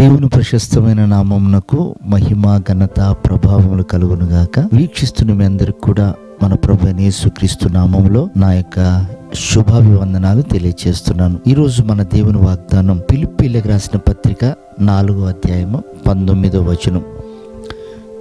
దేవుని ప్రశస్తమైన నామమునకు మహిమ ఘనత ప్రభావములు కలుగునుగాక. వీక్షిస్తున్న మీ అందరికి కూడా మన ప్రభు యేసుక్రీస్తు నామంలో నా యొక్క శుభాభివందనాలు తెలియజేస్తున్నాను ఈరోజు మన దేవుని వాగ్దానం పిలిపిల్లకి రాసిన పత్రిక నాలుగో అధ్యాయము పంతొమ్మిదో వచనం.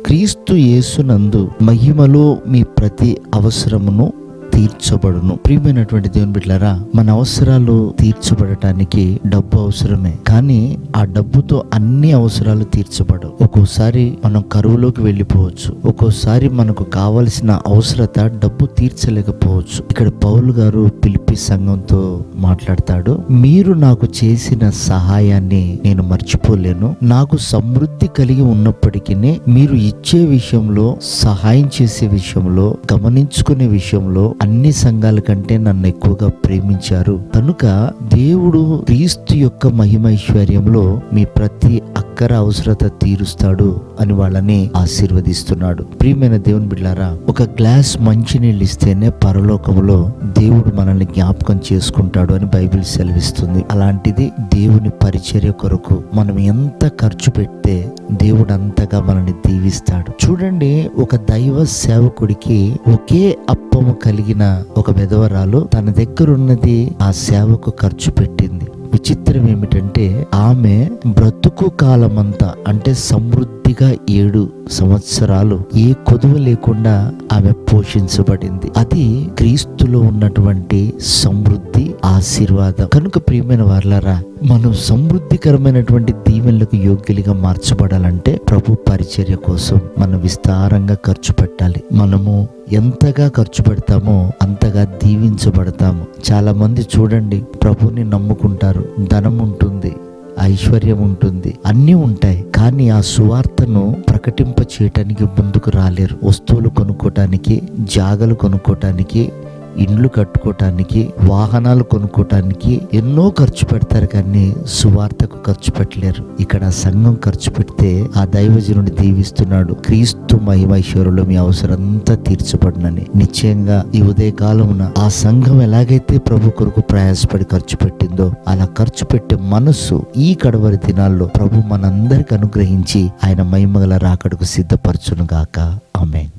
క్రీస్తు యేసునందు మహిమలో మీ ప్రతి అవసరమును తీర్చబడును. ప్రియమైనటువంటి దేవుని బిడ్డలారా మన అవసరాలు తీర్చబడటానికి డబ్బు అవసరమే. కానీ ఆ డబ్బుతో అన్ని అవసరాలు తీర్చబడవు. ఒక్కోసారి మనం కరువులోకి వెళ్ళిపోవచ్చు. ఒక్కోసారి మనకు కావలసిన అవసరత డబ్బు తీర్చలేకపోవచ్చు. ఇక్కడ పౌలు గారు పిలిపి సంఘంతో మాట్లాడతాడు మీరు నాకు చేసిన సహాయాన్ని నేను మర్చిపోలేను. నాకు సమృద్ధి కలిగి ఉన్నప్పటికీ మీరు ఇచ్చే విషయంలో సహాయం చేసే విషయంలో గమనించుకునే విషయంలో అన్ని సంఘాల కంటే నన్ను ఎక్కువగా ప్రేమించారు. కనుక దేవుడు క్రీస్తు యొక్క మహిమైశ్వర్యంలో మీ ప్రతి అక్కర అవసరత తీరుస్తాడు అని వాళ్ళని ఆశీర్వదిస్తున్నాడు. ప్రియమైన దేవుని బిడ్డారా ఒక గ్లాస్ మంచినీళ్ళు ఇస్తేనే పరలోకంలో దేవుడు మనల్ని జ్ఞాపకం చేసుకుంటాడు అని బైబిల్ సెలవిస్తుంది. అలాంటిది దేవుని పరిచర్య కొరకు మనం ఎంత ఖర్చు పెడితే దేవుడు అంతగా మనల్ని దీవిస్తాడు. చూడండి ఒక దైవ సేవకుడికి ఒకే అప్పము కలిగిన ఒక విధవరాలు తన దగ్గర ఉన్నది ఆ సేవకు ఖర్చు పెట్టింది. విచిత్రం ఏమిటంటే ఆమె బ్రతుకు కాలమంతా అంటే సమృద్ధిగా ఏడు సంవత్సరాలు ఏ కొదువ లేకుండా ఆమె పోషించబడింది. అది క్రీస్తులో ఉన్నటువంటి సమృద్ధి ఆశీర్వాదం. కనుక ప్రియమైన వార్లారా మనం సమృద్ధికరమైనటువంటి దీవెనలకు యోగ్యులుగా మార్చబడాలంటే ప్రభు పరిచర్య కోసం మనం విస్తారంగా ఖర్చు పెట్టాలి. మనము ఎంతగా ఖర్చు పెడతామో అంతగా దీవించబడతాము. చాలా మంది చూడండి ప్రభుని నమ్ముకుంటారు. ధనం ఉంటుంది ఐశ్వర్యం ఉంటుంది అన్నీ ఉంటాయి. కానీ ఆ సువార్తను ప్రకటింప చేయటానికి ముందుకు రాలేరు. వస్తువులు కొనుక్కోటానికి జాగలు కొనుక్కోటానికి ఇండ్లు కట్టుకోవటానికి వాహనాలు కొనుక్కోటానికి ఎన్నో ఖర్చు పెడతారు కానీ సువార్తకు ఖర్చు పెట్టలేరు. ఇక్కడ సంఘం ఖర్చు పెడితే ఆ దైవజనుడు దీవిస్తున్నాడు. క్రీస్తు మహిమైశ్వరులు మీ అవసరం అంతా తీర్చబడినని. నిశ్చయంగా ఈ ఉదయ కాలమున ఆ సంఘం ఎలాగైతే ప్రభు కొరకు ప్రయాసపడి ఖర్చు పెట్టిందో అలా ఖర్చు పెట్టే మనస్సు ఈ కడవరి దినాల్లో ప్రభు మనందరికి అనుగ్రహించి ఆయన మహిమగల రాకడకు సిద్ధపరచును గాక ఆమెన్.